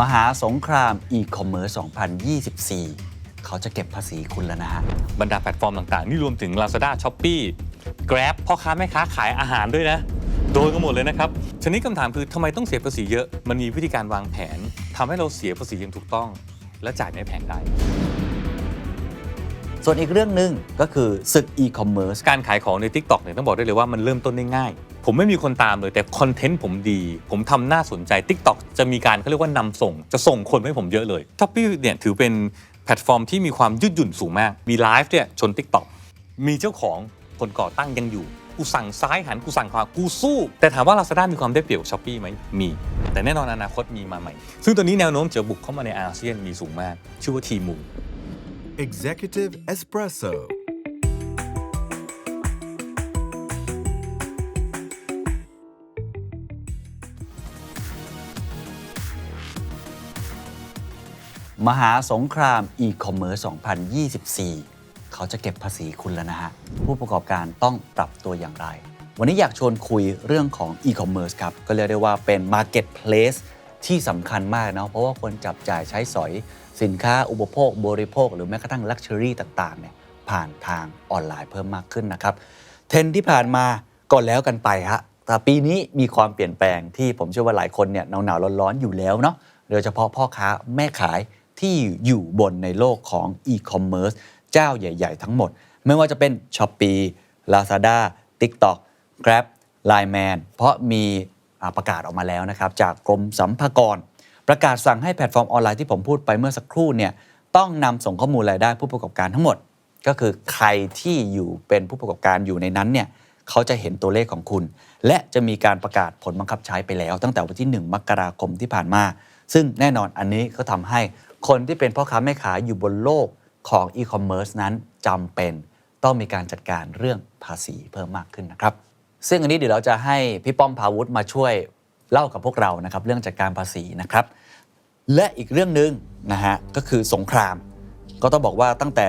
มหาสงครามอีคอมเมิร์ซ2024 เขาจะเก็บภาษีคุณแล้วนะฮะ บรรดาแพลตฟอร์มต่างๆ นี่รวมถึง Lazada Shopee Grab พ่อค้าแม่ค้าขายอาหารด้วยนะ โดนกันหมดเลยนะครับชนิดคำถามคือทำไมต้องเสียภาษีเยอะ มันมีวิธีการวางแผนทำให้เราเสียภาษีอย่างถูกต้อง และจ่ายในแผงได้ ส่วนอีกเรื่องหนึ่งก็คือศึกอีคอมเมิร์ซการขายของใน TikTok เนี่ยต้องบอกได้เลยว่ามันเริ่มต้นได้ง่าย ผมไม่มีคนตามเลยแต่คอนเทนต์ผมดี ผมทำน่าสนใจ TikTok จะมีการเขาเรียกว่านำส่ง จะส่งคนให้ผมเยอะเลย s h o p e e เนี่ยถือเป็นแพลตฟอร์มที่มีความยืดหยุ่นสูงมาก มีไลฟ์เนี่ยชน TikTok มีเจ้าของคนก่อตั้งยังอยู่ กูสั่งซ้ายหันกูสั่งขวากูสู้ แต่ถามว่า Lazada มีความได้เปรียบช้อปปี้ไหมมี แต่แน่นอนอนาคตมีมาใหม่ ซึ่งตอนนี้แนวโน้มจะบุกเข้ามาในอาเซียนมีสูงมาก ชื่อว่าทีมู Executive Espresso. มหาสงครามอีคอมเมิร์ซ2024 เขาจะเก็บภาษีคุณแล้วนะฮะ ผู้ประกอบการต้องปรับตัวอย่างไร วันนี้อยากชวนคุยเรื่องของอีคอมเมิร์ซครับ ก็เรียกได้ว่าเป็น Marketplace ที่สำคัญมากเนาะเพราะว่าคนจับจ่ายใช้สอย สินค้าอุปโภคบริโภค หรือแม้กระทั่งลักชัวรี่ต่างๆเนี่ยผ่านทางออนไลน์เพิ่มมากขึ้นนะครับเทรนที่ผ่านมาก็แล้วกันไปฮะแต่ปีนี้มีความเปลี่ยนแปลงที่ผมเชื่อว่าหลายคนเนี่ยหนาวๆร้อนๆอยู่แล้วเนาะโดยเฉพาะพ่อค้าแม่ขายที่อยู่บนในโลกของอีคอมเมิร์ซเจ้าใหญ่ ๆ ทั้งหมด ไม่ว่าจะเป็น s h อ p e e Lazada TikTok Grab Line Man เพราะมีประกาศออกมาแล้วนะครับ จากกรมสัมภากร ประกาศสั่งให้แพลตฟอร์มออนไลน์ที่ผมพูดไปเมื่อสักครู่เนี่ยต้องนำส่งข้อมูลรายได้ผู้ประกอบการทั้งหมด ก็คือใครที่อยู่เป็นผู้ประกอบการอยู่ในนั้นเนี่ยเขาจะเห็นตัวเลขของคุณ และจะมีการประกาศผลบังคับใช้ไปแล้ว ตั้งแต่วันที่ 1 มกราคมที่ผ่านมา ซึ่งแน่นอนอันนี้ก็ทำให้คนที่เป็นพ่อค้าแม่ขายอยู่บนโลกของอีคอมเมิร์ซนั้นจำเป็นต้องมีการจัดการเรื่องภาษีเพิ่มมากขึ้นนะครับ ซึ่งอันนี้เดี๋ยวเราจะให้พี่ป้อมพาวุฒิมาช่วย เล่ากับพวกเรานะครับเรื่องจัดการภาษีนะครับ และอีกเรื่องหนึ่งนะฮะก็คือสงคราม ก็ต้องบอกว่าตั้งแต่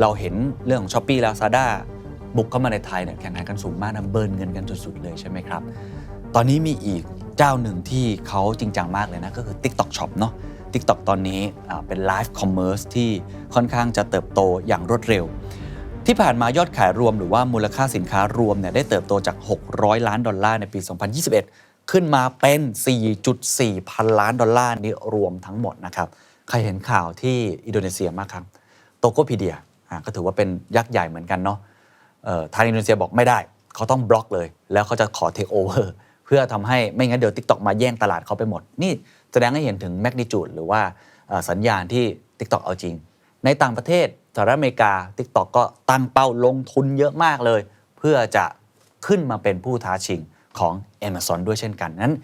เราเห็นเรื่องของ s h อ p e e Lazada บุกเข้ามาในไทยเนี่ยแข่งขันกันสูงมากนะเบิร์นเงินกันสุดๆเลยใช่ไหมครับ ตอนนี้มีอีกเจ้าหนึ่งที่เขาจริงจังมากเลยนะ ก็คือ TikTok Shop เนาะ TikTok ตอนนี้เป็น Live Commerce ที่ค่อนข้างจะเติบโตอย่างรวดเร็ว ที่ผ่านมายอดขายรวมหรือว่ามูลค่าสินค้ารวมเนี่ยได้เติบโตจาก 600 ล้านดอลลาร์ในปี 2021 ขึ้นมาเป็น 4.4 พันล้านดอลลาร์นี่รวมทั้งหมดนะครับ ใครเห็นข่าวที่อินโดนีเซียมากครับ โตโกพีเดียก็ถือว่าเป็นยักษ์ใหญ่เหมือนกันเนาะทางอินโดนีเซียบอกไม่ได้ เขาต้องบล็อกเลย แล้วเขาจะขอเทคโอเวอร์เพื่อทำให้ไม่งั้นเดี๋ยว TikTok มาแย่งตลาดเขาไปหมด นี่แสดงให้เห็นถึงแมกนิจูดหรือว่าสัญญาณที่ TikTok เอาจริง ในต่างประเทศสหรัฐอเมริกา TikTok ก็ตั้งเป้าลงทุนเยอะมากเลย เพื่อจะขึ้นมาเป็นผู้ท้าชิง ของ Amazon ด้วยเช่นกันนั้น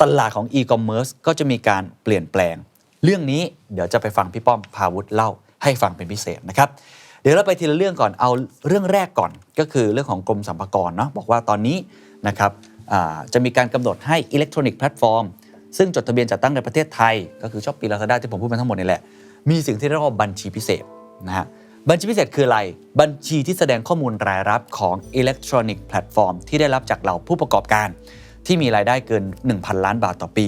ตลาดของ e-commerce ก็จะมีการเปลี่ยนแปลง เรื่องนี้เดี๋ยวจะไปฟังพี่ป้อมพาวุฒิเล่าให้ฟังเป็นพิเศษนะครับเดี๋ยวเราไปทีละเรื่องก่อนเอาเรื่องแรกก่อนก็คือเรื่องของกรมสรรพากรเนาะบอกว่าตอนนี้นะครับจะมีการกำหนดให้อิเล็กทรอนิกส์แพลตฟอร์มซึ่งจดทะเบียนจัดตั้งในประเทศไทย ก็คือช้อปปี้ลาซาด้าที่ผมพูดมาทั้งหมดนี่แหละ มีสิ่งที่เรียกว่าบัญชีพิเศษนะฮะ บัญชีพิเศษคืออะไร บัญชีที่แสดงข้อมูลรายรับของอิเล็กทรอนิกส์แพลตฟอร์มที่ได้รับจากเหล่าผู้ประกอบการ ที่มีรายได้เกิน 1,000 ล้านบาทต่อปี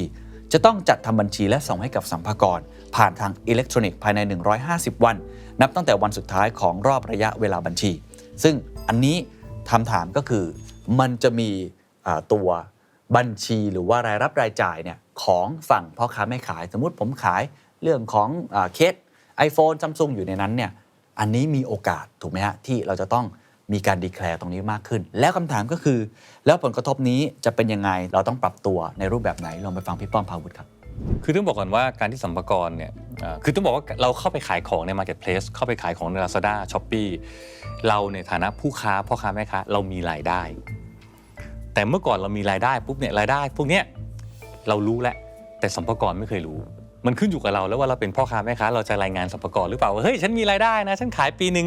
จะต้องจัดทำบัญชีและส่งให้กับสัมภากร ผ่านทางอิเล็กทรอนิกส์ภายใน 150 วัน นับตั้งแต่วันสุดท้ายของรอบระยะเวลาบัญชี ซึ่งอันนี้คำถามก็คือ มันจะมีตัวบัญชีหรือว่ารายรับรายจ่ายเนี่ยของฝั่งพ่อค้าแม่ขาย สมมุติผมขายเรื่องของอเคส iPhone ซัมซุงอยู่ในนั้นเนี่ย อันนี้มีโอกาสถูกไหมฮะที่เราจะต้องมีการดีแคลร์ตรงนี้มากขึ้น แล้วคำถามก็คือ แล้วผลกระทบนี้จะเป็นยังไงเราต้องปรับตัวในรูปแบบไหนลองไปฟังพี่ป้อมพาวุฒิครับคือต้องบอกก่อนว่าการที่สัมภากรเนี่ยคือต้องบอกว่าเราเข้าไปขายของใน Marketplace เข้าไปขายของใน Lazada Shopee เราในฐานะผู้ค้าพ่อค้าแม่ค้าเรามีรายได้ แต่เมื่อก่อนเรามีรายได้ปุ๊บเนี่ยรายได้ พวกเนี้ยเรารู้แหล้วแต่สัมภากรไม่เคยรู้ มันขึ้นอยู่กับเราแล้วว่าเราเป็นพ่อค้าแม่ค้าเราจะรายงานสัมภากรหรือเปล่าว่าเฮ้ยฉันมีรายได้นะ ฉันขายปีหนึ่ง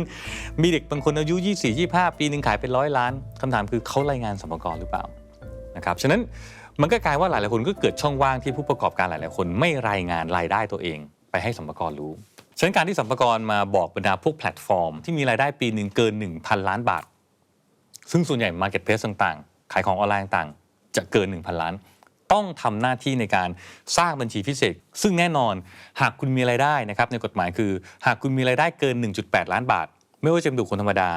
มีเด็กบางคนอายุ 24 25 ปีหนึ่งขายเป็นร้อยล้านคำถามคือเขารายงานสัมภากรหรือเปล่านะครับฉะนั้นมันก็กลายว่าหลายๆคนก็เกิดช่องว่างที่ผู้ประกอบการหลายๆคนไม่รายงานรายได้ตัวเอง ไปให้สัมภากรรู้ฉะนั้นการที่สัมภากรมาบอกบรรดาพวกแพลตฟอร์ม ที่มีรายได้ปีหนึ่งเกิน 1,000 ล้านบาท ซึ่งส่วนใหญ่ Marketplace ต่างๆ ขายของออนไลน์ต่างๆจะเกิน 1,000 ล้าน ต้องทำหน้าที่ในการสร้างบัญชีพิเศษ ซึ่งแน่นอนหากคุณมีรายได้นะครับในกฎหมายคือ หากคุณมีรายได้เกิน 1.8 ล้านบาท ไม่ว่าจะเป็นบุคคลธรรมดา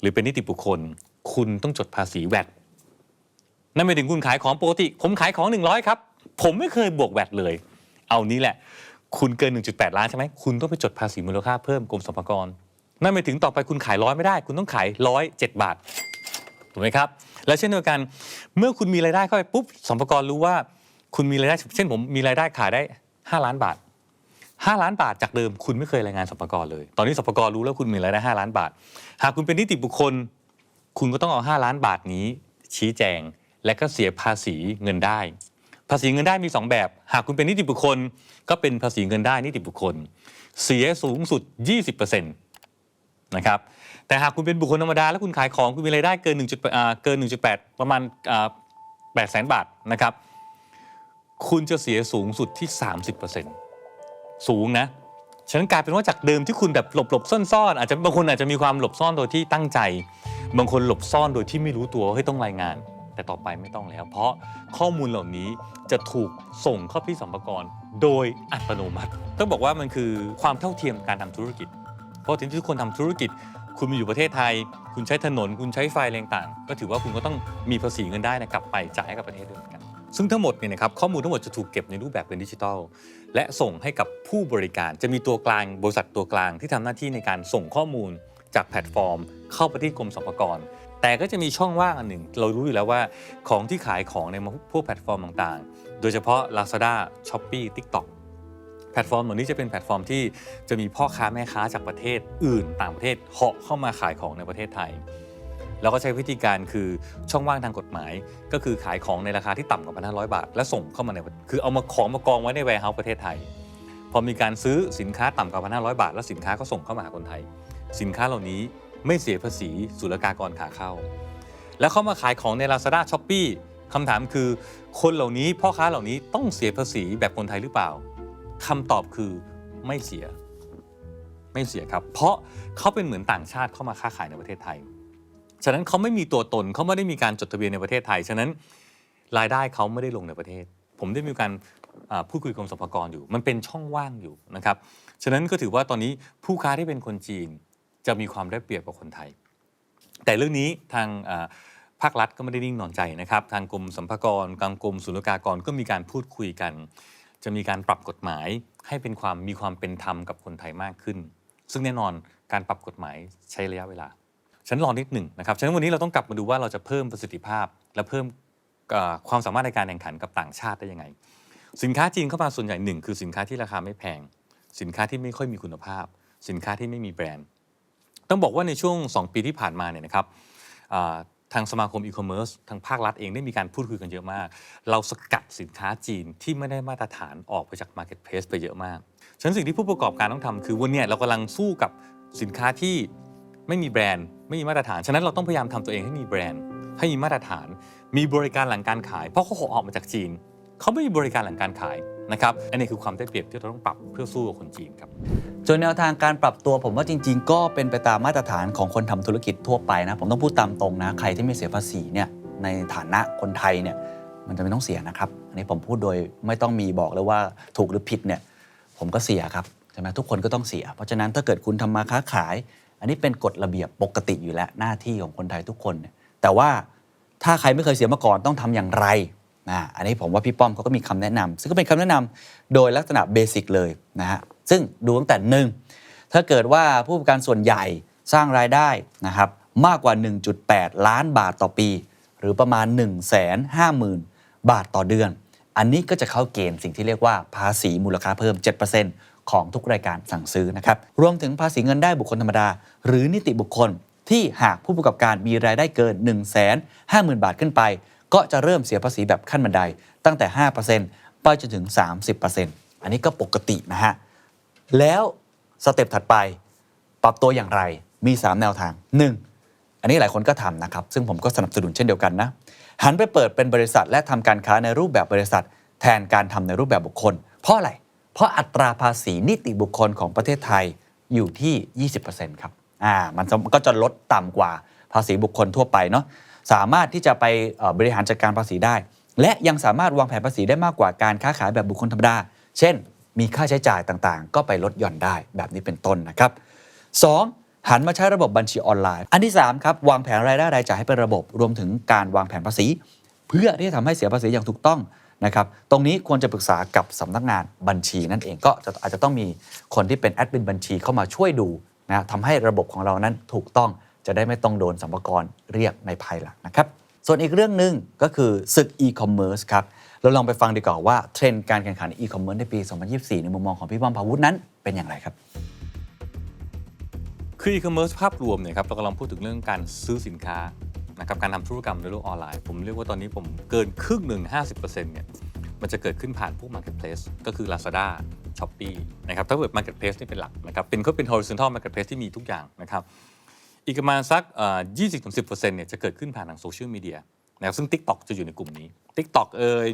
หรือเป็นนิติบุคคล คุณต้องจดภาษีแวดนั่นหมายถึงคุณขายของปกติ ผมขายของ 100 ครับ ผมไม่เคยบวกแวดเลย เอานี้แหละ คุณเกิน 1.8 ล้านใช่ไหมคุณต้องไปจดภาษีมูลค่าเพิ่มกรมสรรพากรนั่นหมายถึงต่อไปคุณขายร้อยไม่ได้ คุณต้องขายร้อยเจ็ดบาท ถูกไหมครับ และเช่นเดียวกันเมื่อคุณมีรายได้เข้าไปปุ๊บสรรพากรรู้ว่าคุณมีรายได้เช่นผมมีรายได้ขายได้ 5 ล้านบาท 5 ล้านบาทจากเดิม คุณไม่เคยรายงานสรรพากรเลย ตอนนี้สรรพากรรู้แล้วคุณมีรายได้ 5 ล้านบาท หากคุณเป็นนิติบุคคล คุณก็ต้องเอา 5 ล้านบาทนี้ ชี้แจง และก็เสียภาษีเงินได้ ภาษีเงินได้มี 2 แบบ หากคุณเป็นนิติบุคคล ก็เป็นภาษีเงินได้นิติบุคคล เสียสูงสุด 20%นะครับ แต่หากคุณเป็นบุคคลธรรมดา แล้วคุณขายของคุณมีรายได้เกิน1.8เกิน 1.8 ประมาณ8แสนบาทนะครับ คุณจะเสียสูงสุดที่ 30%สูงนะฉะนั้นกลายเป็นว่าจากเดิมที่คุณแบบหลบหลบซ่อนซ่อนๆอาจจะบางคนอาจจะมีความหลบซ่อนโดยที่ตั้งใจ บางคนหลบซ่อนโดยที่ไม่รู้ตัวว่าเฮ้ยต้องรายงาน แต่ต่อไปไม่ต้องแล้ว เพราะข้อมูลเหล่านี้จะถูกส่งเข้าที่สัมภากรโดยอัตโนมัติ ต้องบอกว่ามันคือความเท่าเทียมการทำธุรกิจ เพราะที่ทุกคนทำธุรกิจ คุณมาอยู่ประเทศไทย คุณใช้ถนน คุณใช้ไฟอะไรต่าง ก็ถือว่าคุณก็ต้องมีภาษีเงินได้นะกลับไปจ่ายให้กับประเทศด้วยเหมือนกัน ซึ่งทั้งหมดเนี่ยนะครับข้อมูลทั้งหมดจะถูกเก็บในรูปแบบเป็นดิจิทัล และส่งให้กับผู้บริการ จะมีตัวกลางบริษัทตัวกลางที่ทำหน้าที่ในการส่งข้อมูลจากแพลตฟอร์ม เข้าไปที่กรมสรรพากร แต่ก็จะมีช่องว่างอันหนึ่ง เรารู้อยู่แล้วว่าของที่ขายของในพวกแพลตฟอร์มต่างๆ โดยเฉพาะ Lazada, Shopee, TikTok แพลตฟอร์มเหล่านี้จะเป็นแพลตฟอร์มที่จะมีพ่อค้าแม่ค้าจากประเทศอื่นต่างประเทศเหาะเข้ามาขายของในประเทศไทย แล้วก็ใช้วิธีการคือช่องว่างทางกฎหมาย ก็คือขายของในราคาที่ต่ำกว่า1,500บาท และส่งเข้ามาในคือเอามาของมากองไว้ในแวร์เฮาส์ประเทศไทย พอมีการซื้อสินค้าต่ำกว่า1,500บาท แล้วสินค้าก็ส่งเข้ามาหาคนไทย สินค้าเหล่านี้ไม่เสียภาษีศุลกากรขาเข้า แล้วเข้ามาขายของใน Lazada s h o p e e คำถามคือ คนเหล่านี้พ่อค้าเหล่านี้ต้องเสียภาษีแบบคนไทยหรือเปล่า คำตอบคือไม่เสีย ไม่เสียครับ เพราะเขาเป็นเหมือนต่างชาติเข้ามาค้าขายในประเทศไทย ฉะนั้นเขาไม่มีตัวตนเขาไม่ได้มีการจดทะเบียนในประเทศไทย ฉะนั้นรายได้เขาไม่ได้ลงในประเทศ ผมได้มีการพูดคุยกับกรมสรรพากรอยู่ มันเป็นช่องว่างอยู่นะครับ ฉะนั้นก็ถือว่าตอนนี้ผู้ค้าที่เป็นคนจีนจะมีความได้เปรียบกว่าคนไทย แต่เรื่องนี้ทางภาครัฐก็ไม่ได้นิ่งนอนใจนะครับ ทางกรมสรรพากรทางกรมศุลกากรก็มีการพูดคุยกัน จะมีการปรับกฎหมายให้เป็นความมีความเป็นธรรมกับคนไทยมากขึ้น ซึ่งแน่นอนการปรับกฎหมายใช้ระยะเวลาฉันรอนิดหนึ่งนะครับฉะนั้นวันนี้เราต้องกลับมาดูว่าเราจะเพิ่มประสิทธิภาพ และเพิ่มความสามารถในการแข่งขันกับต่างชาติได้ยังไง สินค้าจีนเข้ามาส่วนใหญ่หนึ่งคือสินค้าที่ราคาไม่แพง สินค้าที่ไม่ค่อยมีคุณภาพ สินค้าที่ไม่มีแบรนด์ ต้องบอกว่าในช่วง 2 ปีที่ผ่านมาเนี่ยนะครับ ทางสมาคมอีคอมเมิร์ซทางภาครัฐเองได้มีการพูดคุยกันเยอะมาก เราสกัดสินค้าจีนที่ไม่ได้มาตรฐานออกไปจาก Marketplace ไปเยอะมาก ฉะนั้นสิ่งที่ผู้ประกอบการต้องทำคือวันนี้เรากำลังสู้กับสินค้าที่ไม่มีแบรนด์ ไม่มีมาตรฐาน ฉะนั้นเราต้องพยายามทำตัวเองให้มีแบรนด์ ให้มีมาตรฐาน มีบริการหลังการขาย เพราะเขาออกมาจากจีน เขาไม่มีบริการหลังการขาย นะครับอันนี้คือความได้เปรียบที่เราต้องปรับเพื่อสู้กับคนจีนครับส่วนแนวทางการปรับตัวผมว่าจริง ๆ ก็เป็นไปตามมาตรฐานของคนทำธุรกิจทั่วไปนะผมต้องพูดตามตรงนะใครที่ไม่เสียภาษีเนี่ยในฐานะคนไทยเนี่ยมันจะไม่ต้องเสียนะครับอันนี้ผมพูดโดยไม่ต้องมีบอกเลยว่าถูกหรือผิดเนี่ยผมก็เสียครับใช่ไหมทุกคนก็ต้องเสีย เพราะฉะนั้นถ้าเกิดคุณทำมาค้าขาย อันนี้เป็นกฎระเบียบปกติอยู่แล้วหน้าที่ของคนไทยทุกคน แต่ว่าถ้าใครไม่เคยเสียมาก่อนต้องทำอย่างไร นะอันนี้ผมว่าพี่ป้อมเขาก็มีคำแนะนำซึ่งก็เป็นคำแนะนำโดยลักษณะเบสิกเลยนะฮะซึ่งดูตั้งแต่หนึ่งถ้าเกิดว่าผู้ประกันส่วนใหญ่สร้างรายได้นะครับมากกว่า 1.8 ล้านบาทต่อปี หรือประมาณ 1 5 0 0 0 0 บาทต่อเดือน อันนี้ก็จะเข้าเกณฑ์สิ่งที่เรียกว่าภาษีมูลค่าเพิ่ม 7%ของทุกรายการสั่งซื้อนะครับรวมถึงภาษีเงินได้บุคคลธรรมดา หรือนิติบุคคลที่หากผู้ประกอบการมีรายได้เกิน 1 5 0 0 0 0 บาทขึ้นไป ก็จะเริ่มเสียภาษีแบบขั้นบันไดตั้งแต่ 5%ไปจนถึง 30%อันนี้ก็ปกตินะฮะ แล้วสเต็ปถัดไป ปรับตัวอย่างไรมี 3 แนวทาง 1. อันนี้หลายคนก็ทำนะครับ ซึ่งผมก็สนับสนุนเช่นเดียวกันนะ หันไปเปิดเป็นบริษัทและทำการค้าในรูปแบบบริษัท แทนการทำในรูปแบบบุคคล เพราะอะไร เพราะอัตราภาษีนิติบุคคลของประเทศไทยอยู่ที่ 20%ครับ อ่า มันก็จะลดต่ำกว่าภาษีบุคคลทั่วไปเนาะ สามารถที่จะไปบริหารจัดการภาษีได้ และยังสามารถวางแผนภาษีได้มากกว่าการค้าขายแบบบุคคลธรรมดา เช่น มีค่าใช้จ่ายต่างๆ ก็ไปลดหย่อนได้แบบนี้เป็นต้นนะครับ 2. หันมาใช้ระบบบัญชีออนไลน์ อันที่3ครับวางแผนรายได้รายจ่ายให้เป็นระบบรวมถึงการวางแผนภาษี เพื่อที่จะทำให้เสียภาษีอย่างถูกต้องนะครับตรงนี้ควรจะปรึกษากับสำนักงานบัญชีนั่นเองก็จะอาจจะต้องมีคนที่เป็นแอดมินบัญชีเข้ามาช่วยดูนะทำให้ระบบของเรานั้นถูกต้อง จะได้ไม่ต้องโดนสัมภาระเรียกในภายหลังนะครับ ส่วนอีกเรื่องหนึ่งก็คือศึกอีคอมเมิร์ซครับ เราลองไปฟังดีกว่าว่าเทรนด์การแข่งขันอีคอมเมิร์ซในปี 2024 ในมุมมองของพี่ป้อมพาวุฒินั้นเป็นอย่างไรครับคือ e-commerce ภาพรวมเนี่ยครับเรากำลังพูดถึงเรื่องการซื้อสินค้านะครับการทำธุรกรรมในโลกออนไลน์ ผมเรียกว่าตอนนี้ผมเกินครึ่งหนึ่ง 50%เนี่ยมันจะเกิดขึ้นผ่านพวก marketplace ก็คือ Lazada Shopee นะครับถ้าเกิด marketplace นี่เป็นหลักนะครับเป็นก็เป็น horizontal marketplace ที่มีทุกอย่างนะครับ อีกประมาณสักเอ่อ20-10%เนี่ยจะเกิดขึ้นผ่านทางโซเชียลมีเดียนะครับซึ่ง TikTok จะอยู่ในกลุ่มนี้ TikTok เอ่ย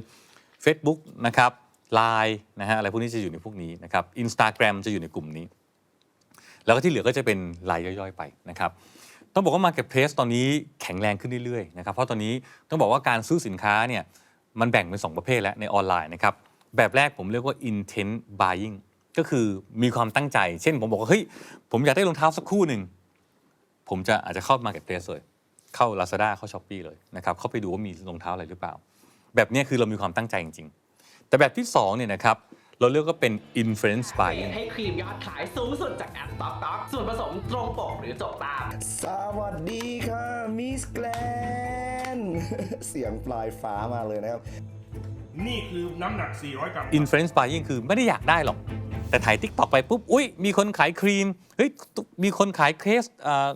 Facebook นะครับ Line นะฮะอะไรพวกนี้จะอยู่ในพวกนี้นะครับ Instagram จะอยู่ในกลุ่มนี้ แล้วก็ที่เหลือก็จะเป็นรายย่อยๆไปนะครับต้องบอกว่า Marketplace ตอนนี้แข็งแรงขึ้นเรื่อยๆนะครับเพราะตอนนี้ต้องบอกว่าการซื้อสินค้าเนี่ยมันแบ่งเป็น 2 ประเภทแล้วในออนไลน์นะครับแบบแรกผมเรียกว่า intent buying ก็คือมีความตั้งใจ เช่นผมบอกว่าเฮ้ยผมอยากได้รองเท้าสักคู่หนึ่ง ผมจะอาจจะเข้า Marketplace เลย เข้า Lazada เข้า Shopee เลยนะครับเข้าไปดูว่ามีรองเท้าอะไรหรือเปล่า แบบเนี้ยคือเรามีความตั้งใจจริง ๆ แต่แบบที่2เนี่ยนะครับเราเรียกว่าเป็น influence buying ให้ครีมยอดขายสูงสุดจากแอปต๊อกต๊อกส่วนผสมตรงปกหรือจบตาม สวัสดีค่ะมิสแกลนเสียงปลายฟ้ามาเลยนะครับ นี่คือน้ำหนัก 400 กรัม influence buying คือไม่ได้อยากได้หรอก แต่ถ่าย TikTok ไปปุ๊บ อุ้ยมีคนขายครีม เฮ้ย มีคนขายเคสอ่าอ่า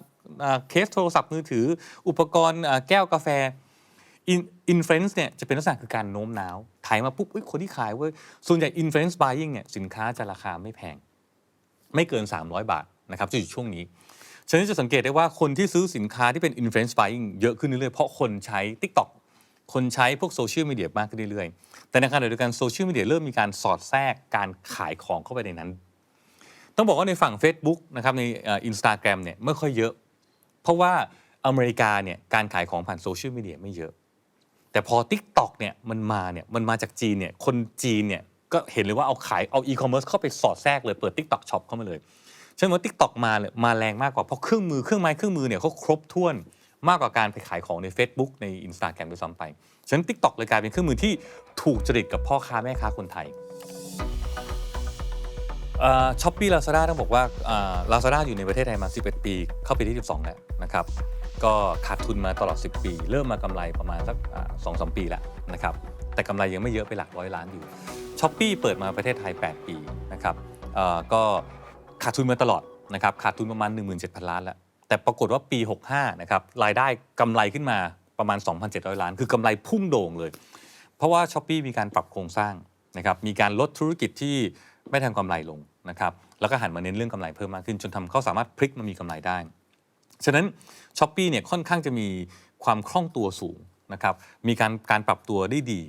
เคสโทรศัพท์มือถือ อุปกรณ์แก้วกาแฟ influence เนี่ยจะเป็นลักษณะคือการโน้มน้าวถ่ายมาปุ๊บอุ้ยคนที่ขายเว้ยส่วนใหญ่ influence buying เนี่ยสินค้าจะราคาไม่แพง ไม่เกิน 300 บาทนะครับจะอยู่ช่วงนี้ฉะนั้นจะสังเกตได้ว่าคนที่ซื้อสินค้าที่เป็น influence buying เยอะขึ้นเรื่อยๆ เพราะคนใช้ TikTok คนใช้พวกโซเชียลมีเดียมากขึ้นเรื่อยๆ แต่ในขณะเดียวกันโซเชียลมีเดียเริ่มมีการสอดแทรกการขายของเข้าไปในนั้น ต้องบอกว่าในฝั่ง Facebook นะครับในอินสตาแกรมเนี่ยไม่ค่อยเยอะ เพราะว่าอเมริกาเนี่ยการขายของผ่านโซเชียลมีเดียไม่เยอะ แต่พอ TikTok เนี่ยมันมาเนี่ยมันมาจากจีนเนี่ยคนจีนเนี่ยก็เห็นเลยว่าเอาขายเอาอีคอมเมิร์ซเข้าไปสอดแทรกเลยเปิด TikTok Shop เข้ามาเลยฉะนั้นว่า TikTok มาเลยมาแรงมากกว่าเพราะเครื่องมือเครื่องไม้เครื่องมือเนี่ยเขาครบถ้วนมากกว่าการไปขายของใน Facebook ใน Instagram ด้วยซ้ำไป ฉะนั้น TikTok เลยกลายเป็นเครื่องมือที่ถูกจริตกับพ่อค้าแม่ค้าคนไทย ช้อปปี้ลาซาด้าต้องบอกว่าลาซาด้าอยู่ในประเทศไทยมา 11 ปี เข้าปีที่ 12 แล้วนะครับ ก็ขาดทุนมาตลอด 10 ปี เริ่มมากำไรประมาณสักสองสามปีแล้วนะครับ แต่กำไรยังไม่เยอะไปหลักร้อยล้านอยู่ช้อปปี้เปิดมาประเทศไทย 8 ปีนะครับก็ขาดทุนมาตลอดนะครับขาดทุนประมาณ 17,000 ล้านแล้ว แต่ปรากฏว่าปี 65 นะครับรายได้กำไรขึ้นมาประมาณ 2,700 ล้าน คือกำไรพุ่งโด่งเลย เพราะว่าช้อปปีมีการปรับโครงสร้างนะครับมีการลดธุรกิจที่ ไม่ทำกำไรลงนะครับแล้วก็หันมาเน้นเรื่องกำไรเพิ่มมากขึ้น จนทำเขาสามารถพลิกมามีกำไรได้ ฉะนั้นช้อปปีเนี่ยค่อนข้างจะมีความคล่องตัวสูงนะครับมีการการปรับตัวได้ดี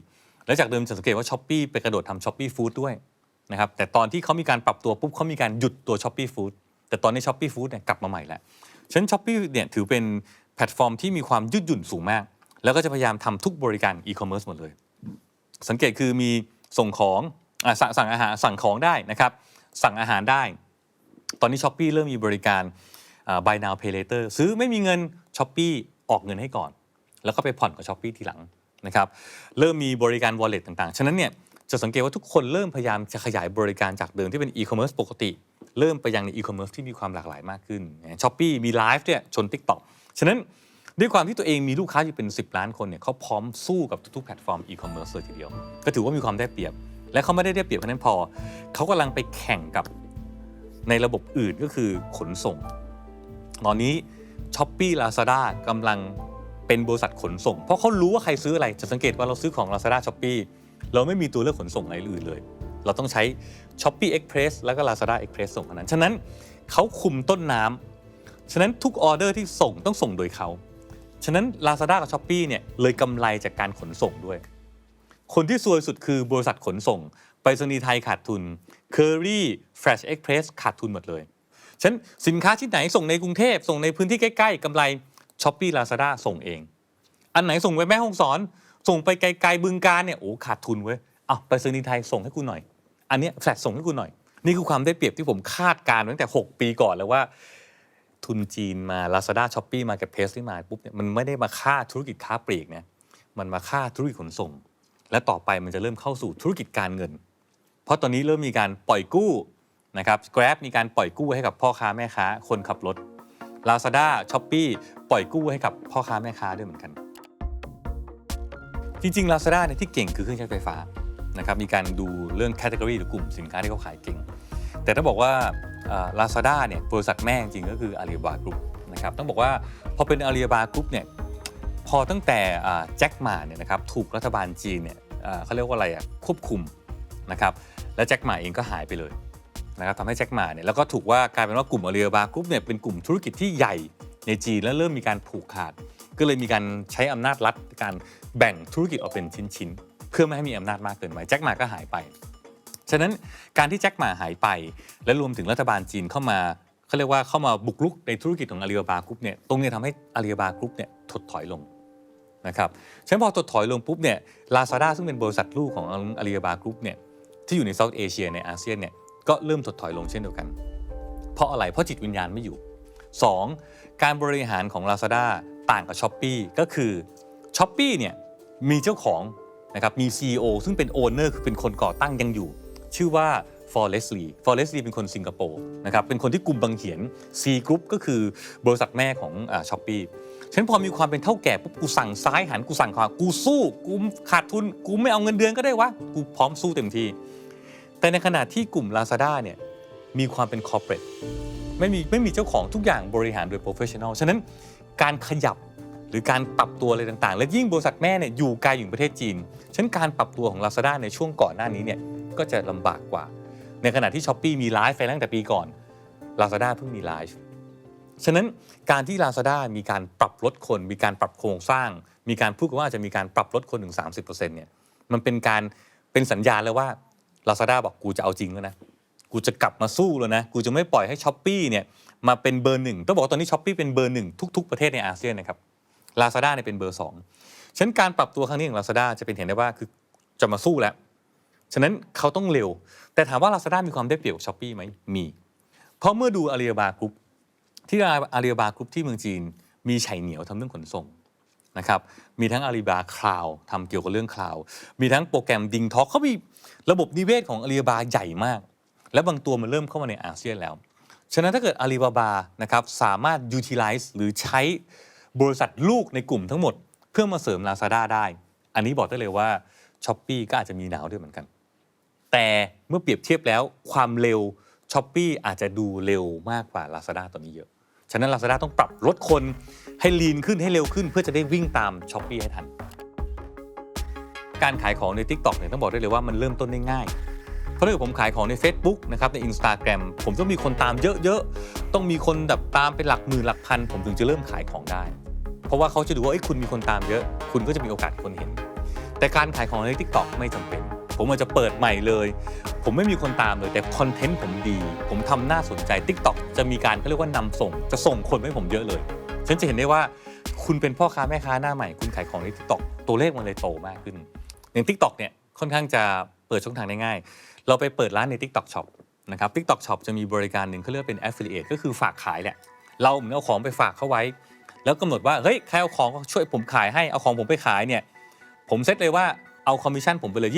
และจากเดิมจะสังเกตว่าช้อปปีไปกระโดดทำช้อปปี้ฟู้ดด้วยนะครับแต่ตอนที่เขามีการปรับตัวปุ๊บเขามีการหยุดตัวช้อปปี้ฟู้ดแต่ตอนนี้ช้อปปี้ฟู้ดเนี่ยกลับมาใหม่แล้วฉะนั้นช้อปปี้เนี่ยถือเป็นแพลตฟอร์มที่มีความยืดหยุ่นสูงมาก แล้วก็จะพยายามทำทุกบริการอีคอมเมิร์ซหมดเลย สังเกตคือมีส่งของ สั่งสั่งอาหารสั่งของได้นะครับ สั่งอาหารได้ ตอนนี้ช้อปปีเริ่มมีบริการอ่า buy now pay later ซื้อไม่มีเงินช้อปปีออกเงินให้ก่อน แล้วก็ไปผ่อนกับช้อปปีทีหลังนะครับเริ่มมีบริการ wallet ต่างๆ ฉะนั้นเนี่ยจะสังเกตว่าทุกคนเริ่มพยายามจะขยายบริการจากเดิมที่เป็น e-commerce ปกติ เริ่มไปยังใน e-commerce ที่มีความหลากหลายมากขึ้นช้อปปีมีไลฟ์เนี่ยชน TikTok ฉะนั้นด้วยความที่ตัวเองมีลูกค้าอยู่เป็น 10 ล้านคนเนี่ยเขาพร้อมสู้กับทุกๆแพลตฟอร์ม e-commerce เลยทีเดียว ก็ถือว่ามีความได้เปรียบ และเขาไม่ได้ได้เปรียบแค่นั้นพอ เขากำลังไปแข่งกับในระบบอื่นก็คือขนส่ง ตอนนี้ s h อ p e e Lazada กำลังเป็นบริษัทขนส่ง เพราะเขารู้ว่าใครซื้ออะไร จะสังเกตว่าเราซื้อของ Lazada s h o p e e เราไม่มีตัวเลือกขนส่งอะไรอื่นเลย เราต้องใช้ Shopee Express แล้วก็ Lazada Express ส่งเท่านั้น ฉะนั้นเขาคุมต้นน้ำฉะนั้นทุกออเดอร์ที่ส่งต้องส่งโดยเขา ฉะนั้น Lazada กับ Shopee เนี่ยเลยกำไรจากการขนส่งด้วย คนที่ซวยสุดคือบริษัทขนส่ง ไปรษณีย์ไทยขาดทุน Curry Flash Express ขาดทุนหมดเลยฉะนั้นสินค้าที่ไหนส่งในกรุงเทพส่งในพื้นที่ใกล้ ๆกำไร Shopee Lazada ส่งเอง อันไหนส่งไปแม่ฮ่องสอน ส่งไปไกลๆบึงการเนี่ยโอ้ขาดทุนเว้ยเอาไปซื้อนีย์ไทยส่งให้กูหน่อย อันเนี้ยแฟลชส่งให้กูหน่อย นี่คือความได้เปรียบที่ผมคาดการณ์ตั้งแต่ 6 ปีก่อนแล้วว่า ทุนจีนมา Lazada s h o p e e Marketplace ที่มาปุ๊บเนี่ยมันไม่ได้มาฆ่าธุรกิจค้าปลีกนะมันมาฆ่าธุรกิจขนส่ง และต่อไปมันจะเริ่มเข้าสู่ธุรกิจการเงิน เพราะตอนนี้เริ่มมีการปล่อยกู้นะครับ Grab มีการปล่อยกู้ให้กับพ่อค้าแม่ค้า คนขับรถ Lazada s h o p e e ปล่อยกู้ให้กับพ่อค้าแม่ค้าด้วยเหมือนกัน จริงๆ Lazada เนี่ยที่เก่งคือเครื่องใช้ไฟฟ้านะครับมีการดูเรื่องแคตตากรีหรือกลุ่มสินค้าที่เขาขายเก่ง แต่ถ้าบอกว่าลาซาด้าเนี่ยบริษัทแม่จริงๆก็คืออาลีบากรุ๊ปนะครับต้องบอกว่าพอเป็นอาลีบากรุ๊ปเนี่ยพอตั้งแต่แจ็คหมาเนี่ยนะครับถูกรัฐบาลจีนเนี่ย เขาเรียกว่าอะไรอะควบคุมนะครับและแจ็คหมาเองก็หายไปเลยนะครับทำให้แจ็คหมาเนี่ยแล้วก็ถูกว่ากลายเป็นว่ากลุ่มอาลียบากรุ๊ปเนี่ยเป็นกลุ่มธุรกิจที่ใหญ่ในจีนแล้วเริ่มมีการผูกขาด ก็เลยมีการใช้อำนาจรัฐการแบ่งธุรกิจออกเป็นชิ้นๆเพื่อไม่ให้มีอำนาจมากเกินไปแจ็คหมาก็หายไป ฉะนั้นการที่แจ็คหมาหายไป และรวมถึงรัฐบาลจีนเข้ามาเขาเรียกว่าเข้ามาบุกรุกในธุรกิจของอาลีบาบากรุ๊ปเนี่ยตรงนี้ทำให้อาลีบาบากรุ๊ปเนี่ยถดถอยลง นะครับฉะนั้นพอถดถอยลงปุ๊บเนี่ยลาซาด้าซึ่งเป็นบริษัทลูกของอาลีบาบากรุ๊ปเนี่ยที่อยู่ในเซาท์เอเชียในอาเซียนเนี่ยก็เริ่มถดถอยลงเช่นเดียวกัน เพราะอะไรเพราะจิตวิญญาณไม่อยู่ 2. การบริหารของ Lazada ต่างกับ s h อ p e e ก็คือ s h อ p e e เนี่ยมีเจ้าของนะครับมี CEO ซึ่งเป็นโอเนอร์คือเป็นคนก่อตั้งยังอยู่ ชื่อว่า f o r e s t l e y f o r e s t l e y เป็นคนสิงคโปร์นะครับเป็นคนที่กลุ่มบางเหียน C Group ก็คือบริษัทแม่ของช้อปปี้ ฉันพอมีความเป็นเท่าแก่ปุ๊บกูสั่งซ้ายหันกูสั่งขวากูสู้กูขาดทุนกูไม่เอาเงินเดือนก็ได้วะกูพร้อมสู้เต็มที่ แต่ในขณะที่กลุ่ม Lazada เนี่ยมีความเป็น corporate ไม่มีไม่มีเจ้าของทุกอย่างบริหารโดย professional ฉะนั้นการขยับหรือการปรับตัวอะไรต่างๆ และยิ่งบริษัทแม่เนี่ยอยู่ไกลอยู่ประเทศจีนฉะนั้นการปรับตัวของ Lazada ในช่วงก่อนหน้านี้เนี่ยก็จะลำบากกว่า ในขณะที่ s h อ p e e มีไลฟ์ไปตั้งแต่ปีก่อน Lazada เพิ่งมีไลฟ์ ฉะนั้นการที่ Lazada มีการปรับลดคน มีการปรับโครงสร้าง มีการพูดกันว่าจะมีการปรับลดคนถึง 30%เนี่ยมันเป็นการเป็นสัญญาณเลยว่า Lazada บอกกูจะเอาจริงแล้วนะกูจะกลับมาสู้แล้วนะ กูจะไม่ปล่อยให้ช้อปปีเนี่ยมาเป็นเบอร์หนึ่งต้องบอกว่าตอนนี้ช้อปปีเป็นเบอร์หนึ่งทุก ๆ ประเทศในอาเซียนนะครับลาซาด้าเนี่ยเป็นเบอร์สองฉะนั้นการปรับตัวครั้งนี้ของลาซาด้าจะเป็นเห็นได้ว่าคือจะมาสู้แล้ว ฉะนั้นเขาต้องเร็ว แต่ถามว่าลาซาด้ามีความได้เปรียบช้อปปีไหมมี เพราะเมื่อดูอาลีบากรุ๊ป ที่อาลีบากรุ๊ปที่เมืองจีน มีไฉเหนียวทำเรื่องขนส่งนะครับ มีทั้งอาลีบาคลาวทำเกี่ยวกับเรื่องคลาว มีทั้งโปรแกรมดิงท็อกเขามีระบบนิเวศของอาลีบาใหญ่มาก และบางตัวมันเริ่มเข้ามาในอาเซียนแล้ว ฉะนั้นถ้าเกิดอาลีบาบานะครับสามารถ utilize หรือใช้บริษัทลูกในกลุ่มทั้งหมด เพื่อมาเสริม Lazada ได้ อันนี้บอกได้เลยว่า s h อ p e e ก็อาจจะมีหนาวด้วยเหมือนกัน แต่เมื่อเปรียบเทียบแล้วความเร็ว s h อ p e e อาจจะดูเร็วมากกว่า Lazada ตอนนี้เยอะ ฉะนั้น Lazada ต้องปรับลดคนให้ลีนขึ้นให้เร็วขึ้น เพื่อจะได้วิ่งตาม s h อ p e e ให้ทัน การขายของใน TikTok เนี่ยต้องบอกได้เลยว่ามันเริ่มต้นได้ง่ายเพราะถ้าผมขายของใน Facebook นะครับใน Instagram ผมต้องมีคนตามเยอะๆ ต้องมีคนแบบตามเป็นหลักหมื่นหลักพัน ผมถึงจะเริ่มขายของได้ เพราะว่าเขาจะดูว่าเอ้คุณมีคนตามเยอะ คุณก็จะมีโอกาสคนเห็น แต่การขายของใน TikTok ไม่จำเป็น ผมอาจจะเปิดใหม่เลย ผมไม่มีคนตามเลยแต่คอนเทนต์ผมดี ผมทำน่าสนใจ TikTok จะมีการเขาเรียกว่านำส่ง จะส่งคนให้ผมเยอะเลย ฉันจะเห็นได้ว่าคุณเป็นพ่อค้าแม่ค้าหน้าใหม่ คุณขายของใน TikTok ตัวเลขมันเลยโตมากขึ้นอย่าง TikTok เนี่ยค่อนข้างจะเปิดช่องทางได้ง่าย เราไปเปิดร้านใน TikTok Shop นะครับ TikTok Shop จะมีบริการหนึ่งเขาเรียกว่าเป็น Affiliate ก็คือฝากขายแหละเราเหมือนเอาของไปฝากเขาไว้ แล้วกำหนดว่าเฮ้ยใครเอาของช่วยผมขายให้เอาของผมไปขายเนี่ยผมเซตเลยว่า เอาคอมมิชชั่นผมไปเลย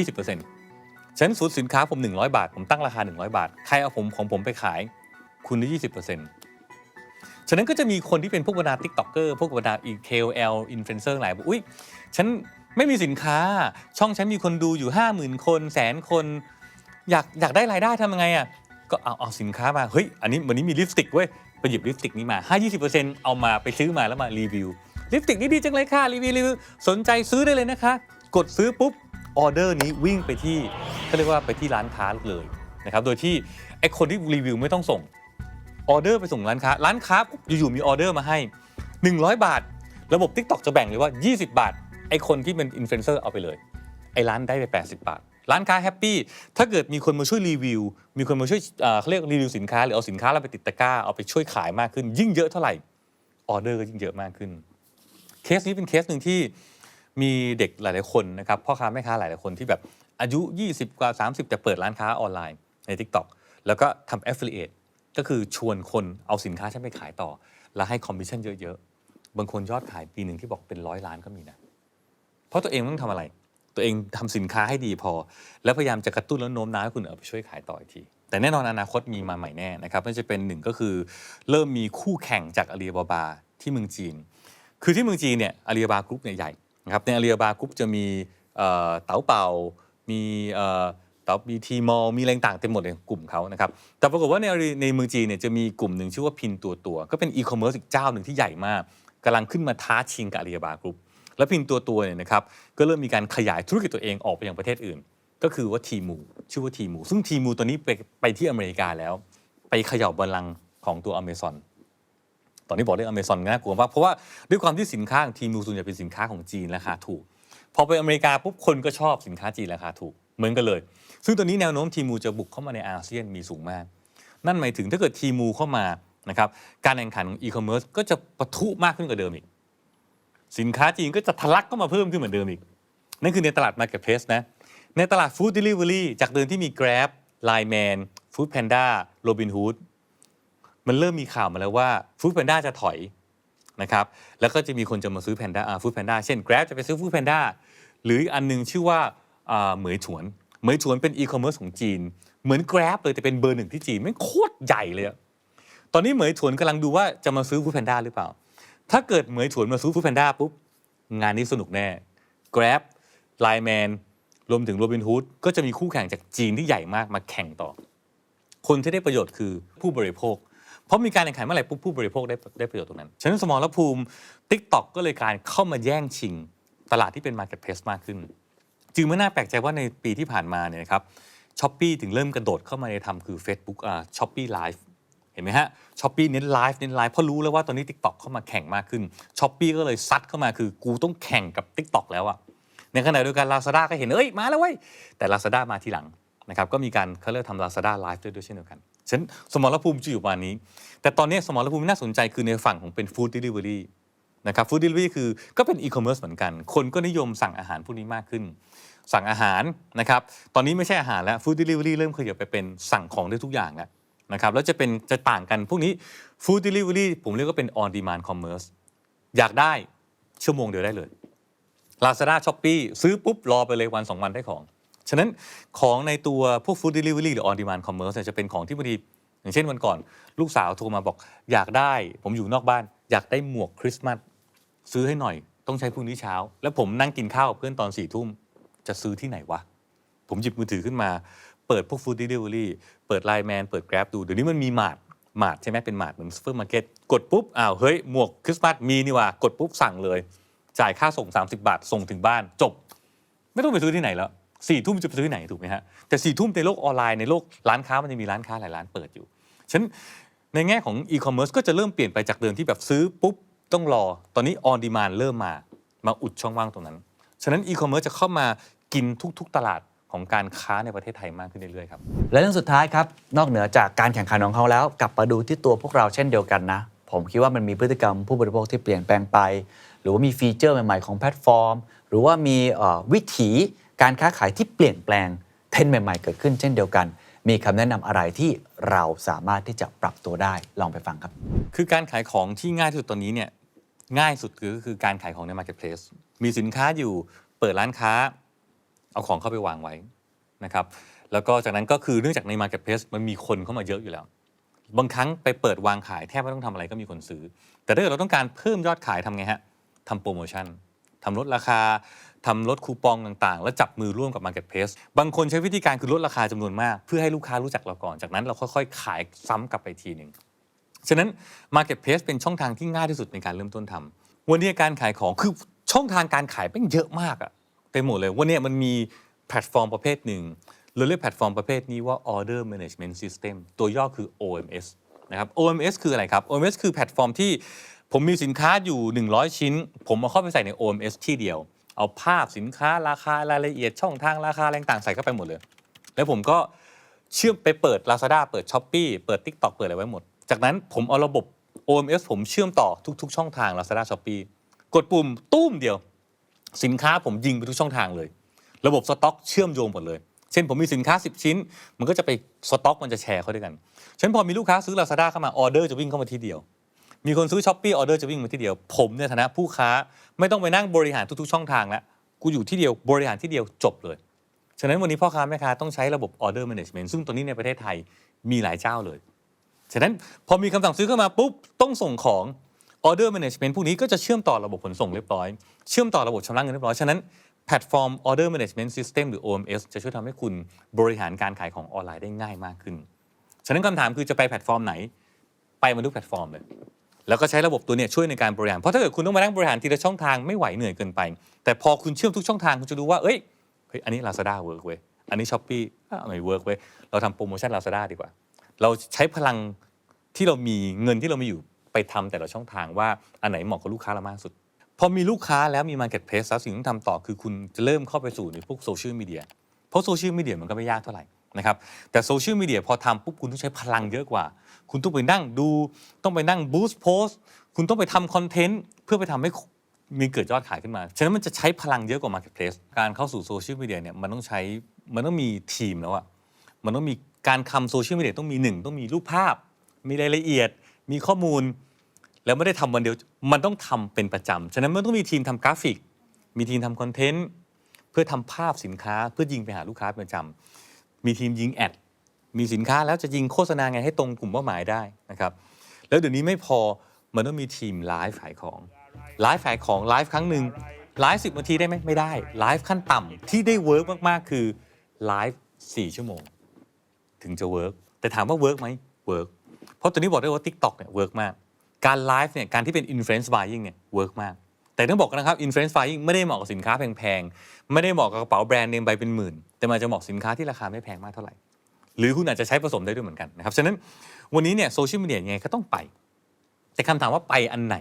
20%ฉันสูตรสินค้าผม 100 บาท ผมตั้งราคา 100 บาท ใครเอาผมของผมไปขาย คุณได้20%ฉะนั้นก็จะมีคนที่เป็นพวกบรรดา TikToker พวกบรรดา KOL Influencer หลายบอกอุ้ยฉันไม่มีสินค้า ช่องฉันมีคนดูอยู่ 50,000 คนแสนคน อยากอยากได้รายได้ทำยังไงอะก็เอาเอาสินค้ามาเฮ้ยอันนี้วันนี้มีลิปสติกเว้ยไปหยิบลิปสติกนี้มา 5 20เอามาไปซื้อมาแล้วมารีวิวลิปสติกนี่ดีจังเลยค่ะรีวิวรีวิวสนใจซื้อได้เลยนะคะ กดซื้อปุ๊บออเดอร์นี้วิ่งไปที่เขาเรียกว่าไปที่ร้านค้าเลยนะครับโดยที่ไอคนที่รีวิวไม่ต้องส่งออเดอร์ไปส่งร้านค้า ร้านค้าอยู่ๆมีออเดอร์มาให้ 100 บาท ระบบ TikTok จะแบ่งเลยว่า 20 บาท ไอคนที่เป็นอินฟลูเอนเซอร์เอาไปเลย ไอร้านได้ไป 80 บาท ร้านค้าแฮปปี้ถ้าเกิดมีคนมาช่วยรีวิว มีคนมาช่วยเขาเรียกรีวิวสินค้า หรือเอาสินค้าเราไปติดตะกร้าเอาไปช่วยขายมากขึ้น ยิ่งเยอะเท่าไหร่ออเดอร์ก็ยิ่งเยอะมากขึ้นเคสนี้เป็นเคสหนึ่งที่ มีเด็กหลาย ๆ คนนะครับพ่อค้าแม่ค้าหลาย ๆ คนที่แบบอายุ 20 กว่า 30 แต่เปิดร้านค้าออนไลน์ใน TikTok แล้วก็ทำ affiliate ก็คือชวนคนเอาสินค้าฉันไปขายต่อ แล้วให้คอมมิชชั่นเยอะ ๆ บางคนยอดขายปีหนึ่งที่บอกเป็นร้อยล้านก็มีนะ เพราะตัวเองต้องทำอะไร ตัวเองทำสินค้าให้ดีพอ แล้วพยายามจะกระตุ้นแล้วโน้มน้าวให้คนอื่นเอาไปช่วยขายต่ออีกที แต่แน่นอนอนาคตมีมาใหม่แน่นะครับไม่ว่าจะเป็นหนึ่งก็คือ เริ่มมีคู่แข่งจากอาลีบาบาที่เมืองจีน คือที่เมืองจีนเนี่ยอาลีบาบากรุ๊ปเนี่ยใหญ่ นะครับในอาลีบาบากรุ๊ปจะมีเต๋าเป่า มีเต๋ามีทีมอลมีอะไรต่างเต็มหมดเลยกลุ่มเขานะครับแต่ปรากฏว่าในในเมืองจีนเนี่ยจะมีกลุ่มหนึ่งชื่อว่าพินตัวตัวก็เป็นอีคอมเมิร์ซอีกเจ้าหนึ่งที่ใหญ่มากกำลังขึ้นมาท้าชิงกับอาลีบาบากรุ๊ปแล้วพินตัวตัวเนี่ยนะครับก็เริ่มมีการขยายธุรกิจตัวเองออกไปยังประเทศอื่น ก็คือว่าทีมูชื่อว่าทีมู ซึ่งทีมูตัวนี้ไปไปที่อเมริกาแล้ว ไปเขย่าบัลลังของตัวอเมซอน ตอนนี้บอกเรื่องอเมซอนน่ากลัวมากเพราะว่าด้วยความที่สินค้าของทีมูส่วนใหญ่เป็นสินค้าของจีนราคาถูก พอไปอเมริกาปุ๊บคนก็ชอบสินค้าจีนราคาถูกเหมือนกันเลย ซึ่งตัวนี้แนวโน้มทีมูจะบุกเข้ามาในอาเซียนมีสูงมาก นั่นหมายถึงถ้าเกิดทีมูเข้ามานะครับการแข่งขันของอีคอมเมิร์ซก็จะปะทุมากขึ้นกว่าเดิมอีก สินค้าจีนก็จะทะลักเข้ามาเพิ่มขึ้นเหมือนเดิมอีก นั่นคือในตลาด Marketplace นะ ในตลาด Food Delivery จากเดิมที่มี Grab Line Man Food Panda Robinhood มันเริ่มมีข่าวมาแล้วว่า Food Panda จะถอยนะครับแล้วก็จะมีคนจะมาซื้อ Panda อ่า Food Panda เช่น Grab จะไปซื้อ Food Panda หรืออีกอันหนึงชื่อว่าเหมยฉวนเหมยฉวนเป็นอีคอมเมิร์ซของจีน เหมือน Grab เลยแต่เป็นเบอร์หนึ่งที่จีนไม่งโคตรใหญ่เลยอะตอนนี้เหมยฉวนกำลังดูว่าจะมาซื้อ Food Panda หรือเปล่า ถ้าเกิดเหมยฉวนมาซื้อ Food Panda ปุ๊บงานนี้สนุกแน่ Grab Line Man รวมถึง Robinhood ก็จะมีคู่แข่งจากจีนที่ใหญ่มากมาแข่งต่อ คนที่ได้ประโยชน์คือผู้บริโภค เพราะมีการแข่งขันเมื่อไหร่ปุ๊บผู้บริโภคได้ได้ประโยชน์ตรงนั้น ฉะนั้นสมรภูมิ TikTok ก็เลยการเข้ามาแย่งชิงตลาดที่เป็น Marketplace มากขึ้น จึงไม่น่าแปลกใจว่าในปีที่ผ่านมาเนี่ยนะครับช้อปปีถึงเริ่มกระโดดเข้ามาในทำคือ Facebook อ่าช้อปปี้ไลฟ์เห็นไหมฮะช้อปปี้เน้นไลฟ์เน้นไลฟ์เพราะรู้แล้วว่าตอนนี้ TikTok เข้ามาแข่งมากขึ้นช้อปปีก็เลยซัดเข้ามาคือกูต้องแข่งกับ TikTok แล้วอะในขณะเดียวกัน Lazada ก็เห็นเอ้ยมาแล้วเว้ยแต่ Lazada มาทีหลังนะครับก็มีการเขาเรียกทำ Lazada Live ด้วยด้วยเช่นเดียวกัน ฉะนั้นสมรภูมิจะอยู่ประมาณนี้ แต่ตอนนี้สมรภูมิมีน่าสนใจคือในฝั่งของเป็น Food Delivery นะครับฟู้ดเดลิเวอรี่คือก็เป็นอีคอมเมิร์ซเหมือนกัน คนก็นิยมสั่งอาหารพวกนี้มากขึ้น สั่งอาหารนะครับตอนนี้ไม่ใช่อาหารแล้วฟู้ดเดลิเวอรี่เริ่มขยับไปเป็นสั่งของได้ทุกอย่างแล้วนะครับแล้วจะเป็นจะต่างกันพวกนี้ฟู้ดเดลิเวอรี่ผมเรียกว่าเป็น on demand commerce อยากได้ชั่วโมงเดียวได้เลย Lazada s h o p e e ซื้อปุ๊บรอไปเลยวัน 2 วันได้ของ ฉะนั้นของในตัวพวก Food Delivery หรือ On Demand Commerce เนี่ยจะเป็นของที่บางทีอย่างเช่นวันก่อน ลูกสาวโทรมาบอกอยากได้ ผมอยู่นอกบ้าน อยากได้หมวกคริสต์มาสซื้อให้หน่อย ต้องใช้พรุ่งนี้เช้า แล้วผมนั่งกินข้าวกับเพื่อนตอนสี่ทุ่มจะซื้อที่ไหนวะ ผมหยิบมือถือขึ้นมา เปิดพวก Food Delivery เปิด Line Man เปิด Grab ดู เดี๋ยวนี้มันมีมาร์ทมาร์ทใช่ไหมเป็นมาร์ทเหมือนซูเปอร์มาร์เก็ตกดปุ๊บอ้าวเฮ้ย หมวกคริสต์มาสมีนี่ว่ากดปุ๊บสั่งเลย จ่ายค่าส่ง 30 บาทส่งถึงบ้านจบ ไม่ต้องไปซื้อที่ไหนแล้ว สี่ทุ่มจะไปซื้อไหนถูกไหมฮะแต่สี่ทุ่มในโลกออนไลน์ในโลกร้านค้ามันจะมีร้านค้าหลายร้านเปิดอยู่ฉะนั้นในแง่ของอีคอมเมิร์ซก็จะเริ่มเปลี่ยนไปจากเดิมที่แบบซื้อปุ๊บต้องรอ ตอนนี้ออนดีมานเริ่มมามาอุดช่องว่างตรงนั้น ฉะนั้นอีคอมเมิร์ซจะเข้ามากินทุก ๆ ตลาดของการค้าในประเทศไทยมากขึ้นเรื่อยๆครับ และเรื่องสุดท้ายครับ นอกเหนือจากการแข่งขันของเขาแล้ว กลับมาดูที่ตัวพวกเราเช่นเดียวกันนะ ผมคิดว่ามันมีพฤติกรรมผู้บริโภคที่เปลี่ยนแปลงไป หรือว่ามีฟีเจอร์ใหม่ๆของแพลตฟอร์ม หรือว่ามีวิถี การค้าขายที่เปลี่ยนแปลงเทรนด์ใหม่ๆ เกิดขึ้นเช่นเดียวกัน มีคำแนะนำอะไรที่เราสามารถที่จะปรับตัวได้ลองไปฟังครับ คือการขายของที่ง่ายที่สุดตอนนี้เนี่ยง่ายสุดคือก็คือการขายของใน Marketplace มีสินค้าอยู่เปิดร้านค้า เอาของเข้าไปวางไว้นะครับแล้วก็จากนั้นก็คือเนื่องจากใน Marketplace มันมีคนเข้ามาเยอะอยู่แล้ว บางครั้งไปเปิดวางขายแทบไม่ต้องทำอะไรก็มีคนซื้อ แต่ถ้าเกิดเราต้องการเพิ่มยอดขายทำไงฮะทำโปรโมชั่นทำลดราคา ทำลดคูปองต่างๆ แล้วจับมือร่วมกับ Marketplace บางคนใช้วิธีการคือลดราคาจำนวนมาก เพื่อให้ลูกค้ารู้จักเราก่อน จากนั้นเราค่อยๆ ขายซ้ำกลับไปทีหนึ่งฉะนั้น Marketplace เป็นช่องทางที่ง่ายที่สุดในการเริ่มต้นทำวันนี้การขายของคือช่องทางการขายเป็นเยอะมากอะเต็มหมดเลยวันนี้มันมีแพลตฟอร์มประเภทหนึ่งเราเรียกแพลตฟอร์มประเภทนี้ว่า Order Management System ตัวย่อคือ OMS นะครับ OMS คืออะไรครับ OMS คือแพลตฟอร์มที่ผมมีสินค้าอยู่ 100 ชิ้น ผมเอาเข้าไปใส่ใน OMS ที่เดียว เอาภาพสินค้าราคารายละเอียดช่องทางราคาอะไรต่างใส่เข้าไปหมดเลย แล้วผมก็เชื่อมไปเปิด Lazada เปิด s h อ p e e เปิด TikTok เปิดอะไรไว้หมด จากนั้นผมเอาระบบ OMS ผมเชื่อมต่อทุก ๆ ช่องทาง Lazada s h o p e e กดปุ่มตุ้มเดียว สินค้าผมยิงไปทุกช่องทางเลย ระบบสต็อกเชื่อมโยงหมดเลย เช่นผมมีสินค้า 10 ชิ้น มันก็จะไปสต็อกมันจะแชร์เข้าด้วยกันฉันพอมีลูกค้าซื้อ Lazada เข้ามาออเดอร์จะวิ่งเข้ามาทีเดียว มีคนซื้อช้อปปี้ออเดอร์จะวิ่งมาที่เดียว ผมในฐานะผู้ค้าไม่ต้องไปนั่งบริหารทุกๆ ช่องทางแล้วกูอยู่ที่เดียวบริหารที่เดียวจบเลย ฉะนั้นวันนี้พ่อค้าแม่ค้าต้องใช้ระบบ Order Management ซึ่งตัวนี้ในประเทศไทยมีหลายเจ้าเลย ฉะนั้นพอมีคำสั่งซื้อเข้ามาปุ๊บต้องส่งของ Order Management พวกนี้ก็จะเชื่อมต่อระบบขนส่งเรียบร้อย เชื่อมต่อระบบชำระเงินเรียบร้อยฉะนั้นแพลตฟอร์ม Order Management System หรือ OMS จะช่วยทำให้คุณบริหารการขายของออนไลน์ได้ง่ายมากขึ้น ฉะนั้นคำถามคือจะไปแพลตฟอร์มไหน ไปมาทุกแพลตฟอร์มเลย แล้วก็ใช้ระบบตัวเนี้ช่วยในการบริหาร เพราะถ้าเกิดคุณต้องมานั่งบริหารทีละช่องทางไม่ไหวเหนื่อยเกินไป แต่พอคุณเชื่อมทุกช่องทางคุณจะรู้ว่าเอ้ยเฮ้ยอันนี้ Lazada เวิร์กเว้ยอันนี้ s h อ p e e ไม่เวิร์กเว้ยเราทำโปรโมชั่น Lazada ดีกว่า เราใช้พลังที่เรามีเงินที่เรามีอยู่ไปทำแต่ละช่องทางว่าอันไหนเหมาะกับลูกค้าเรามากสุด พอมีลูกค้าแล้วมี Marketplace แล้วสิ่งที่ต้องทำต่อคือคุณจะเริ่มเข้าไปสู่ในพวกโซเชียลมีเดียเพราะโซเชียลมีเดียมันก็ไม่ยากเท่าไหร่ นะครับแต่โซเชียลมีเดียพอทำปุ๊บคุณต้องใช้พลังเยอะกว่า คุณต้องไปนั่งดู ต้องไปนั่งบูสต์โพสต์คุณต้องไปทำคอนเทนต์เพื่อไปทำให้มีเกิดยอดขายขึ้นมา ฉะนั้นมันจะใช้พลังเยอะกว่า Marketplace การเข้าสู่โซเชียลมีเดียเนี่ยมันต้องใช้มันต้องมีทีมแล้วอะมันต้องมีการทำโซเชียลมีเดียต้องมีหนึ่งต้องมีรูปภาพ มีรายละเอียด มีข้อมูล แล้วไม่ได้ทำวันเดียวมันต้องทำเป็นประจำฉะนั้นมันต้องมีทีมทำกราฟิก มีทีมทำคอนเทนต์เพื่อทำภาพสินค้าเพื่อยิงไปหาลูกค้าเป็นประจำ มีทีมยิงแอด มีสินค้าแล้วจะยิงโฆษณาไงให้ตรงกลุ่มเป้าหมายได้นะครับ แล้วเดี๋ยวนี้ไม่พอมันต้องมีทีมไลฟ์ขายของ ไลฟ์ขายของไลฟ์ครั้งหนึ่งไลฟ์สิบนาทีได้ไหมไม่ได้ ไลฟ์ขั้นต่ำที่ได้เวิร์กมาก ๆ คือไลฟ์สี่ชั่วโมง ถึงจะเวิร์กแต่ถามว่าเวิร์กไหมเวิร์กเพราะตัวนี้บอกได้ว่า TikTok เนี่ยเวิร์กมาก การไลฟ์เนี่ยการที่เป็น influence buying เนี่ยเวิร์กมาก แต่ต้องบอกกันนะครับ influence buying ไม่ได้เหมาะกับสินค้าแพงๆ ไม่ได้เหมาะกับกระเป๋าแบรนด์เนมใบเป็นหมื่น แต่มันจะเหมาะสินค้าที่ราคาไม่แพงมากเท่าไหร่ หรือคุณอาจจะใช้ผสมได้ด้วยเหมือนกันนะครับ ฉะนั้นวันนี้เนี่ยโซเชียลมีเดียยังไงก็ต้องไป แต่คำถามว่าไปอันไหน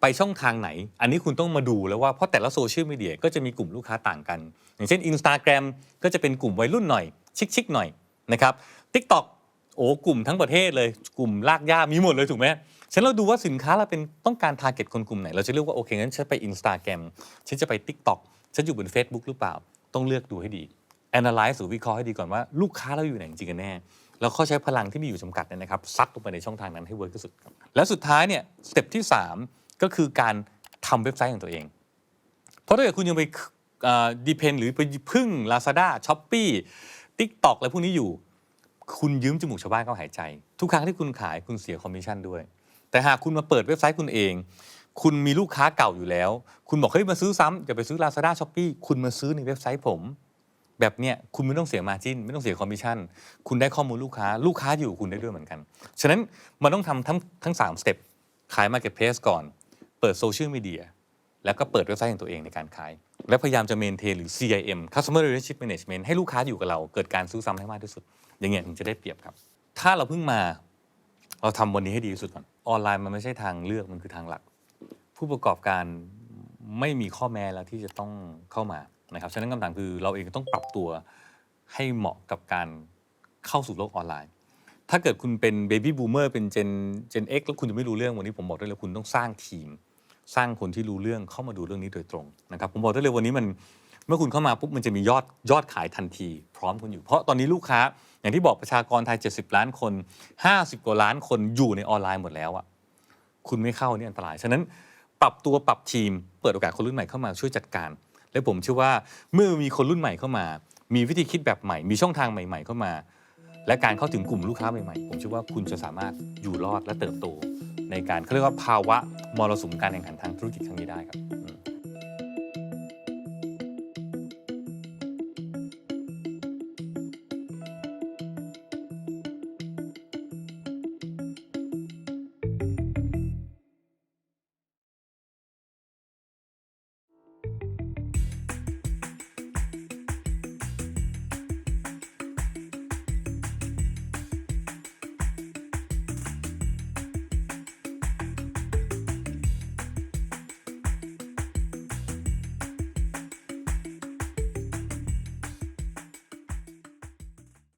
ไปช่องทางไหน อันนี้คุณต้องมาดูแล้วว่าเพราะแต่ละโซเชียลมีเดียก็จะมีกลุ่มลูกค้าต่างกัน อย่างเช่น Instagram ก็จะเป็นกลุ่มวัยรุ่นหน่อย ชิคๆหน่อยนะครับ TikTok โอ้กลุ่มทั้งประเทศเลยกลุ่มลากย่ามีหมดเลยถูกไหม ฉะนั้นเราดูว่าสินค้าเราเป็นต้องการทาร์เก็ตคนกลุ่มไหน เราจะเลือกว่าโอเคงั้นฉันไป Instagram ฉันจะไป TikTok ฉันอยู่บน Facebook หรือเปล่า ต้องเลือกดูให้ดี analyze หรือวิเคราะห์ให้ดีก่อนว่าลูกค้าเราอยู่ไหนจริงกันแน่แล้วเขาใช้พลังที่มีอยู่จำกัดเนี่ยนะครับซัดลงไปในช่องทางนั้นให้เวิร์กที่สุดครับแล้วสุดท้ายเนี่ยสเต็ปที่ 3 ก็คือการทำเว็บไซต์ของตัวเอง เพราะถ้าเกิดคุณยังไปดีเพนหรือไปพึ่ง Lazada s h o p e e TikTok อะไรพวกนี้อยู่ คุณยืมจมูกชาวบ้านเขาหายใจ ทุกครั้งที่คุณขายคุณเสียคอมมิชชั่นด้วย แต่หากคุณมาเปิดเว็บไซต์คุณเอง คุณมีลูกค้าเก่าอยู่แล้ว คุณบอกเฮ้ยมาซื้อซ้ำอย่าไปซื้อ Lazada s h o p e e คุณมาซื้อในเว็บไซต์ผม แบบเนี้ยคุณไม่ต้องเสียมาจินไม่ต้องเสียคอมมิชชั่นคุณได้ข้อมูลลูกค้าลูกค้าอยู่คุณได้ด้วยเหมือนกัน ฉะนั้นมันต้องทำทั้งทั้งสามสเต็ปขาย Marketplace ก่อน เปิดโซเชียลมีเดียแล้วก็เปิดเว็บไซต์ของตัวเองในการขาย และพยายามจะเมนเทนหรือ CIM Customer Relationship Management ให้ลูกค้าอยู่กับเรา เกิดการซื้อซ้ำให้มากที่สุด อย่างเงี้ยถึงจะได้เปรียบครับ ถ้าเราเพิ่งมา เราทำวันนี้ให้ดีที่สุดก่อนออนไลน์มันไม่ใช่ทางเลือกมันคือทางหลัก ผู้ประกอบการไม่มีข้อแม้แล้วที่จะต้องเข้ามานะครับฉะนั้นคำถามคือเราเองต้องปรับตัวให้เหมาะกับการเข้าสู่โลกออนไลน์ ถ้าเกิดคุณเป็นเบบี้บูมเมอร์เป็นเจนเจน X แล้วคุณจะไม่รู้เรื่องวันนี้ผมบอกได้เลยคุณต้องสร้างทีม สร้างคนที่รู้เรื่องเข้ามาดูเรื่องนี้โดยตรงนะครับผมบอกได้เลยวันนี้มันเมื่อคุณเข้ามาปุ๊บมันจะมียอดยอดขายทันที พร้อมคุณอยู่ เพราะตอนนี้ลูกค้า อย่างที่บอกประชากรไทย 70 ล้านคน 50 กว่าล้านคนอยู่ในออนไลน์หมดแล้วอะคุณไม่เข้านี่อันตราย ฉะนั้นปรับตัวปรับทีม เปิดโอกาสคนรุ่นใหม่เข้ามาช่วยจัดการ และผมเชื่อว่าเมื่อมีคนรุ่นใหม่เข้ามา มีวิธีคิดแบบใหม่ มีช่องทางใหม่ ๆ เข้ามา และการเข้าถึงกลุ่มลูกค้าใหม่ๆ ผมเชื่อว่าคุณจะสามารถอยู่รอดและเติบโต ในการเขาเรียกว่าภาวะมรสุมการแข่งขันทางธุรกิจครั้งนี้ได้ครับ